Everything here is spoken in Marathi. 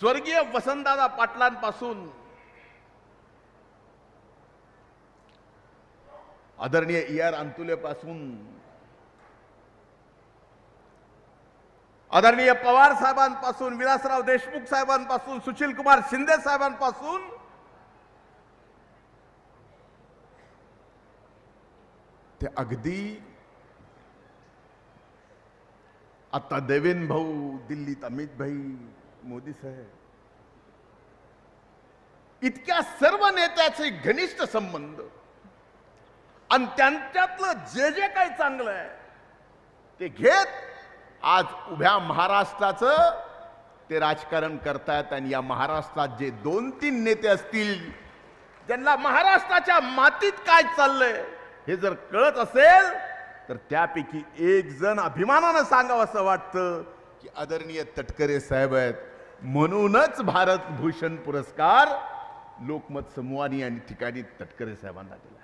स्वर्गीय वसंतदादा पाटलांपासून आदरणीय ई आर अंतुलेपासून आदरणीय पवार साहेबांपासून विलासराव देशमुख साहेबांपासून सुशील कुमार शिंदे साहेबांपासून ते अगदी आता देवेन भाऊ दिल्लीत अमित भाई मोदी साहेब इतक्या सर्व नेत्याचे घनिष्ठ संबंध आणि त्यांच्यातलं जे जे काही चांगलं आहे ते घेत आज उभ्या महाराष्ट्राचं ते राजकारण करतायत आणि या महाराष्ट्रात जे दोन तीन नेते असतील ज्यांना महाराष्ट्राच्या मातीत काय चाललंय हे जर कळत असेल तर त्यापैकी एक जण अभिमानानं सांगावं असं वाटतं की आदरणीय तटकरे साहेब आहेत. म्हणूनच भारत भूषण पुरस्कार लोकमत समूहाने आणि ठिकाणी तटकरे साहेबांना दिला.